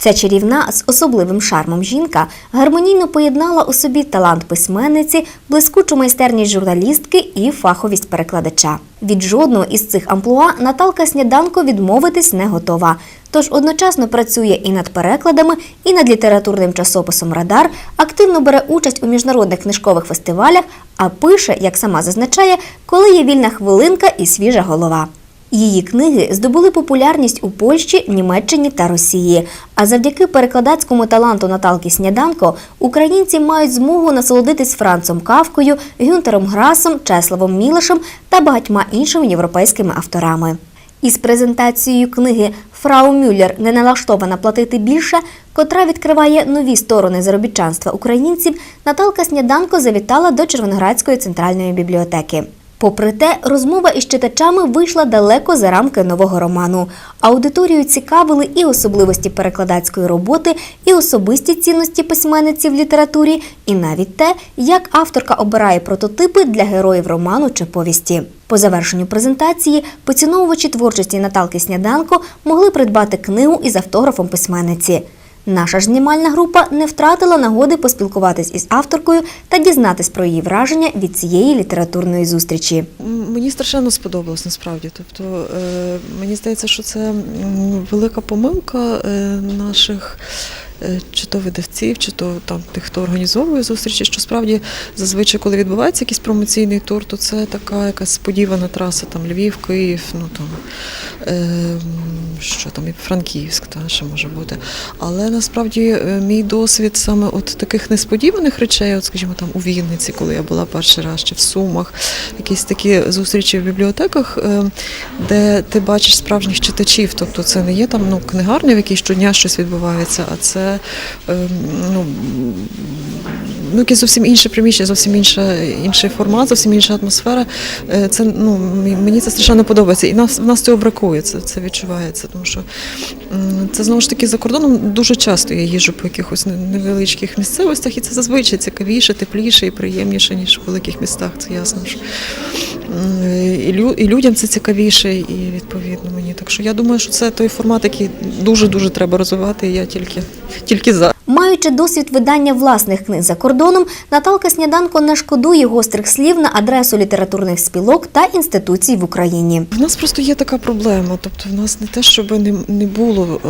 Ця чарівна з особливим шармом жінка гармонійно поєднала у собі талант письменниці, блискучу майстерність журналістки і фаховість перекладача. Від жодного із цих амплуа Наталка Сніданко відмовитись не готова. Тож одночасно працює і над перекладами, і над літературним часописом Радар, активно бере участь у міжнародних книжкових фестивалях, а пише, як сама зазначає, коли є вільна хвилинка і свіжа голова. Її книги здобули популярність у Польщі, Німеччині та Росії. А завдяки перекладацькому таланту Наталки Сніданко українці мають змогу насолодитись Францом Кавкою, Гюнтером Грасом, Чеславом Мілишем та багатьма іншими європейськими авторами. Із презентацією книги Фрау Мюллер не налаштована платити більше, котра відкриває нові сторони заробітчанства українців, Наталка Сніданко завітала до Червоноградської центральної бібліотеки. Попри те, розмова із читачами вийшла далеко за рамки нового роману. Аудиторію цікавили і особливості перекладацької роботи, і особисті цінності письменниці в літературі, і навіть те, як авторка обирає прототипи для героїв роману чи повісті. По завершенню презентації поціновувачі творчості Наталки Сніданко могли придбати книгу із автографом письменниці. Наша ж знімальна група не втратила нагоди поспілкуватись із авторкою та дізнатись про її враження від цієї літературної зустрічі. Мені страшенно сподобалось насправді. Тобто е, мені здається, що це велика помилка е, наших. Е, Чи то видавців, чи то там тих, хто організовує зустрічі, що справді зазвичай, коли відбувається якийсь промоційний тур, то це така якась сподівана траса, там Львів, Київ, ну там е, що там і Франківськ, та ще може бути. Але насправді е, мій досвід саме от таких несподіваних речей, от скажімо, там у Вінниці, коли я була перший раз, чи в Сумах, якісь такі зустрічі в бібліотеках, е, де ти бачиш справжніх читачів. Тобто це не є там ну, книгарня, в якій щодня щось відбувається, а це е, ну, ну, якесь зовсім інше приміщення, зовсім інша, інший формат, зовсім інша атмосфера. Е, Це ну мені це страшенно подобається. І нас в нас цього бракує. Це, це відчувається. Тому що це знову ж таки за кордоном дуже часто я їжджу по якихось невеличких місцевостях, і це зазвичай цікавіше, тепліше і приємніше, ніж в великих містах. Це ясно. Лю- і людям це цікавіше, і відповідно мені. Так що я думаю, що це той формат, який дуже дуже треба розвивати. І я тільки, тільки за. Маючи досвід видання власних книг за кордоном, Наталка Сніданко не шкодує гострих слів на адресу літературних спілок та інституцій в Україні. В нас просто є така проблема. Тобто, в нас не те, щоб не, було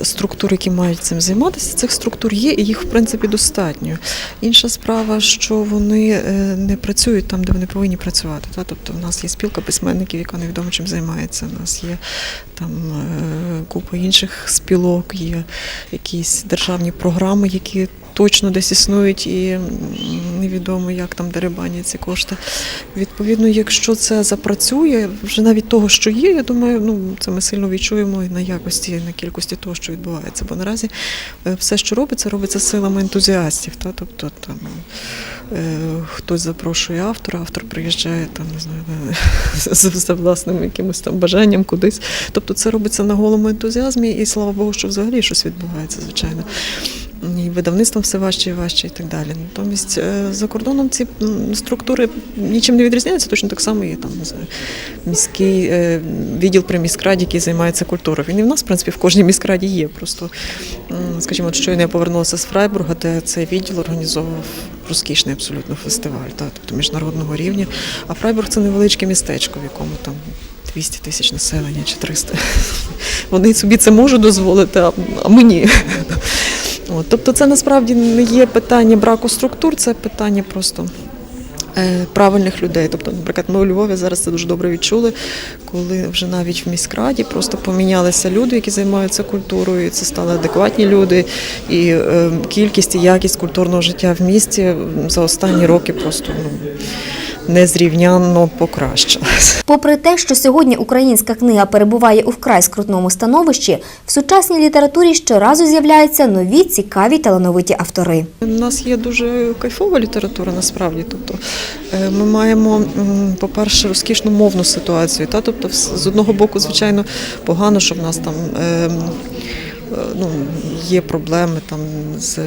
е, структур, які мають цим займатися. Цих структур є, і їх в принципі достатньо. Інша справа, що вони е, не працюють там, де вони повинні працювати. Тобто, в нас є спілка письменників, яка невідомо чим займається. У нас є там е, купа інших спілок, є якісь державні програми, які точно десь існують, і невідомо, як там дерибані ці кошти. Відповідно, якщо це запрацює, вже навіть того, що є, я думаю, ну це ми сильно відчуємо і на якості, і на кількості того, що відбувається. Бо наразі е, все, що робиться, робиться силами ентузіастів. Та? Тобто там е, хтось запрошує автора, автор приїжджає там, не знаю, за власним якимось там бажанням кудись. Тобто це робиться на голому ентузіазмі, і слава Богу, що взагалі щось відбувається, звичайно. І видавництвом все важче і важче і так далі. Натомість е, за кордоном ці структури нічим не відрізняються, точно так само є там міський е, відділ при міськраді, який займається культурою. Він і в нас, в принципі, в кожній міськраді є. Просто, скажімо, щойно я повернулася з Фрайбурга, де цей відділ організовував розкішний абсолютно фестиваль, та, тобто міжнародного рівня. А Фрайбург це невеличке містечко, в якому там 200 тисяч населення чи 300. Вони собі це можуть дозволити, а мені. От, тобто це насправді не є питання браку структур, це питання просто е, правильних людей. Тобто, наприклад, ми у Львові зараз це дуже добре відчули, коли вже навіть в міськраді просто помінялися люди, які займаються культурою, і це стали адекватні люди, і е, кількість і якість культурного життя в місті за останні роки просто ну, незрівнянно покращилась. Попри те, що сьогодні українська книга перебуває у вкрай скрутному становищі, в сучасній літературі щоразу з'являються нові цікаві талановиті автори. У нас є дуже кайфова література насправді. Тобто е, ми маємо, по-перше, розкішну мовну ситуацію. Та? Тобто, з одного боку, звичайно, погано, що в нас там. Ну, є проблеми там з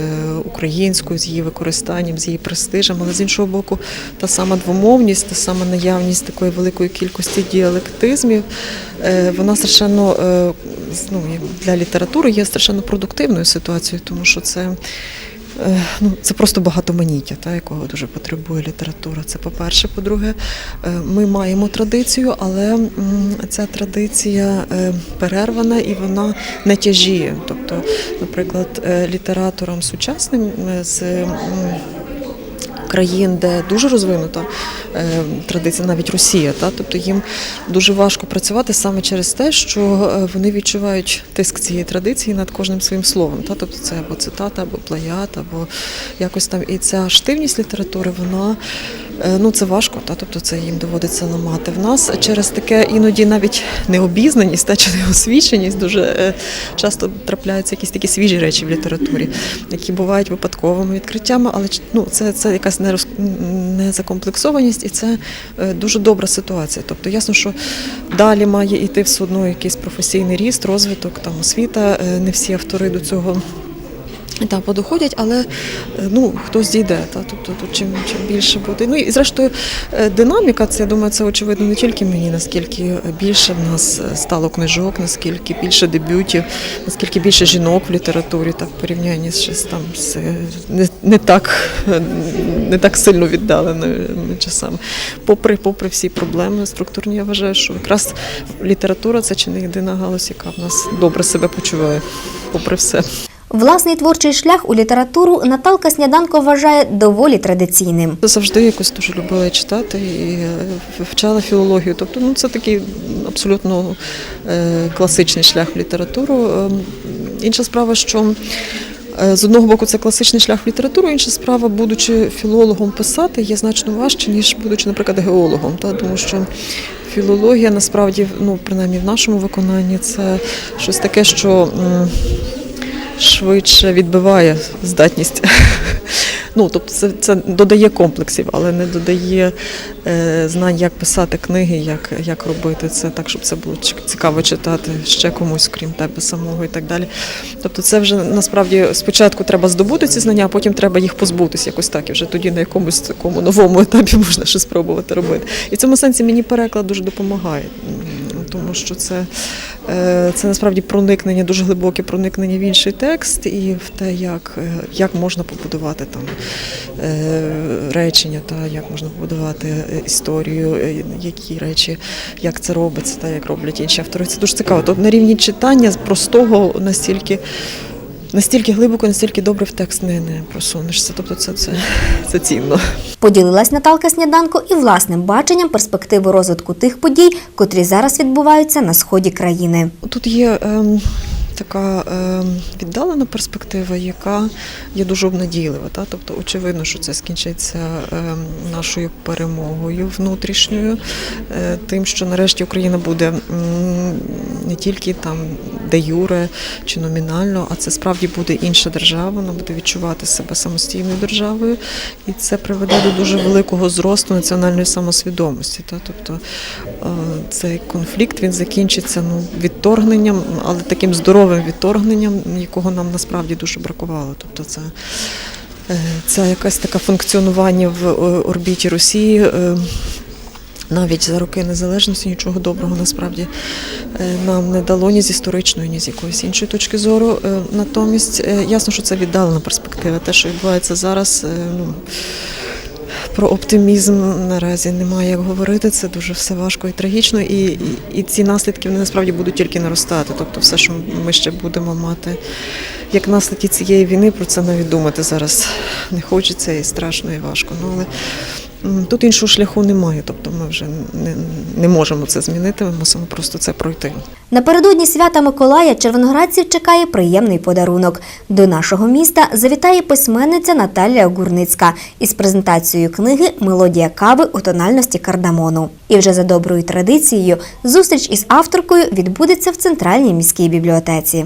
українською, з її використанням, з її престижем, але з іншого боку, та сама двомовність, та сама наявність такої великої кількості діалектизмів, е, вона страшенно е, ну, для літератури є страшенно продуктивною ситуацією, тому що це. Е, Ну, це просто багатоманіття, та, якого дуже потребує література. Це по-перше. По-друге, е, ми маємо традицію, але ця традиція е, перервана і вона не тяжіє. Тобто, наприклад, літераторам сучасним з країн, де дуже розвинута е, традиція, навіть Росія, та тобто їм дуже важко працювати саме через те, що е, вони відчувають тиск цієї традиції над кожним своїм словом. Та тобто це або цитата, або плагіат, або якось там. І ця штивність літератури, вона ну це важко, та тобто це їм доводиться ламати. В нас через таке іноді навіть необізнаність та чи неосвіченість дуже е, часто трапляються якісь такі свіжі речі в літературі, які бувають випадковими відкриттями, але ну, це, це якась незакомплексованість, і це е, дуже добра ситуація. Тобто ясно, що далі має йти все одно якийсь професійний ріст, розвиток, там освіта. Е, Не всі автори до цього. Етапу доходять, але е, ну хтось дійде. Та тобто тут чим, чим більше буде. Ну і зрештою е, динаміка, це я думаю, це очевидно не тільки мені, наскільки більше в нас е, стало книжок, наскільки більше дебютів, наскільки більше жінок в літературі, так в порівнянні з щось там з не, не так не так сильно віддаленими часами. Попри, попри всі проблеми структурні, я вважаю, що якраз література це чи не єдина галузь, яка в нас добре себе почуває, попри все. Власний творчий шлях у літературу Наталка Сняданко вважає доволі традиційним. Завжди якось дуже любила читати і е, вивчала філологію. Тобто, ну це такий абсолютно е, класичний шлях в літературу. Ем, Інша справа, що е, з одного боку це класичний шлях в літературу, інша справа, будучи філологом писати, є значно важче, ніж будучи, наприклад, геологом. Та? Тому що філологія насправді, ну принаймні в нашому виконанні, це щось таке, що. Швидше відбиває здатність. Ну, тобто це, це додає комплексів, але не додає е, знань, як писати книги, як, як робити це так, щоб це було цікаво читати ще комусь, крім тебе самого і так далі. Тобто, це вже насправді спочатку треба здобути ці знання, а потім треба їх позбутися якось так. І вже тоді на якомусь такому новому етапі можна щось спробувати робити. І в цьому сенсі мені переклад дуже допомагає, тому що це, це насправді проникнення, дуже глибоке проникнення в інший текст і в те, як, е, як можна побудувати там е, речення, та як можна побудувати е, історію, е, які речі, як це робиться, та як роблять інші автори. Це дуже цікаво. Тобто на рівні читання з простого настільки. Настільки глибоко, настільки добре в текст не, не просунешся. Тобто це, це, це цінно. Поділилась Наталка Сніданко і власним баченням перспективи розвитку тих подій, котрі зараз відбуваються на сході країни. Тут є ем, така ем, віддалена перспектива, яка є дуже обнадійлива. Та? Тобто, очевидно, що це скінчиться ем, нашою перемогою внутрішньою, е, тим, що нарешті Україна буде не тільки там де юре чи номінально, а це справді буде інша держава, вона буде відчувати себе самостійною державою, і це приведе до дуже великого зросту національної самосвідомості. Та? Тобто е, цей конфлікт він закінчиться ну, відторгненням, але таким здоровим відторгненням, якого нам насправді дуже бракувало. Тобто це, е, це якесь таке функціонування в е, орбіті Росії. е, навіть за роки незалежності нічого доброго насправді нам не дало ні з історичної, ні з якоїсь іншої точки зору. Натомість ясно, що це віддалена перспектива. Те, що відбувається зараз, ну про оптимізм наразі немає як говорити. Це дуже все важко і трагічно, і, і, і ці наслідки вони насправді будуть тільки наростати. Тобто, все, що ми ще будемо мати як наслідки цієї війни, про це навіть думати зараз не хочеться і страшно, і важко. Ну але тут іншого шляху немає. Тобто, ми вже не, не можемо це змінити. Ми мусимо просто це пройти. Напередодні свята Миколая червоноградців чекає приємний подарунок. До нашого міста завітає письменниця Наталія Гурницька із презентацією книги Мелодія кави у тональності кардамону. І вже за доброю традицією зустріч із авторкою відбудеться в центральній міській бібліотеці.